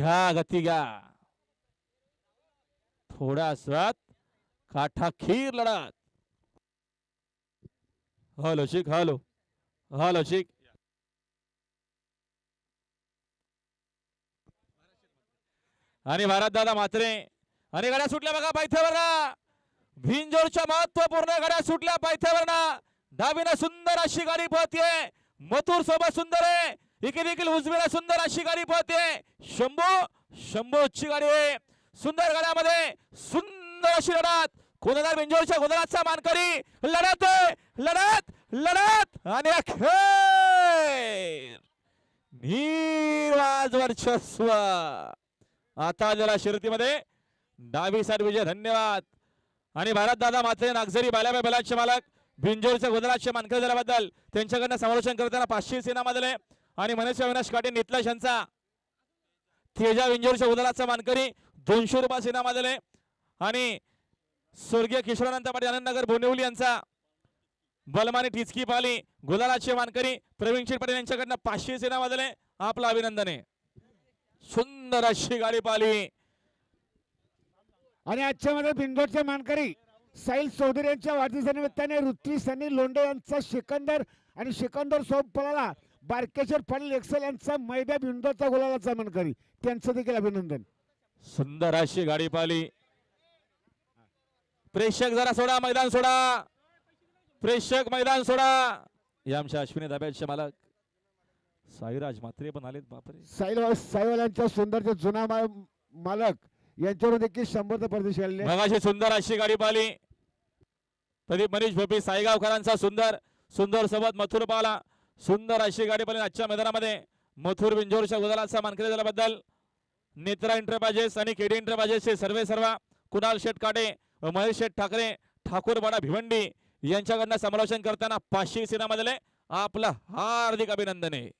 घ्या गती घ्या. थोड्या काठा खीर लढत. हॅलो शिक हॅलो हो. हॅलो शिक आणि भारत दादा मात्रे आणि गाड्या सुटल्या बघा पायथ्यावर भिंजोरच्या महत्त्वपूर्ण गाड्या सुटल्या पायथ्यावर डावीनं सुंदर अशी गाडी पळतीये मथुर सोबत सुंदर आहे. इकडे देखील उजवीला सुंदर अशी गाडी पळते. शंभू शंभूची गाडी आहे. सुंदर गाड्यामध्ये सुंदर अशी लढत. कोणाला बेंजोरच्या गोदराचा मानकरी? लढत लढत लढत आणि अखेर निर्वाज वर्चस्व. आता जरा शर्यतीमध्ये डावी साठ विजय धन्यवाद. आणि भारत दादा मात्रे नागझरी बाल्याबाई बैलाचे मालक. भिंजोरच्या गोदराचे मानकरी झाल्याबद्दल त्यांच्याकडनं समालोचन करताना पाचशे सेनामधले. आणि मनुष्य अविनाश काटे नितलाश यांचा. थेजा विंजोरच्या उदलाचा मानकरी दोनशे रुपयास इनाम आलेले आणि स्वर्गीय किशोरानंद पाटील आनंदनगर बोनिवली यांचा. बलमानी टिचकी पाली गुलालाचे मानकरी प्रवीण शेठ पाटील यांच्याकडनं पाचशे सेनामधले आपलं अभिनंदन. आहे सुंदर अशी गाडी पाली आणि आजच्या मध्ये बिंदोडचे मानकरी साहिल चौधरी यांच्या वाढदिवसानिमित्ताने ऋतवी सनी लोंडे यांचा सिकंदर आणि सिकंदर सोबत पळाला. बारकेश्वर पाटील एक्सेल यांचा मैद्या बिंदोचा गुलालाचा मानकरी त्यांचं देखील अभिनंदन. सुंदर अशी गाडी पाली प्रेक्षक जरा सोडा मैदान सोडा. प्रेक्षक मैदान सोडा. या आमच्या अश्विनी दाब्याचे मालक. साईराज म्हात्रे पण आलेत बापरे. साहिल साईवाल्यांच्या सुंदरचे जुना मालक. यांच्यावर देखील शंभर परदेशी आलेले आहेत. मगाशी सुंदर अशी गाडी पाहिली. प्रदीप मनीष भोपी साईगावकरांचा सुंदर सुंदर सोबत मथुर पाला सुंदर अशी गाडी पाहिली आजच्या मैदानामध्ये. मथुर बिंजोरच्या गुलालाचा मानकरी झाल्याबद्दल नेत्रा इंटरप्राइजेस आणि केडी इंटरप्राइजेसचे सर्वे सर्व. कुणाल शेठ काटे व महेश शेठ ठाकरे ठाकूरवाडा भिवंडी यांच्याकडनं समालोचन करताना पाचशे सिनामधले आपलं हार्दिक अभिनंदन. आहे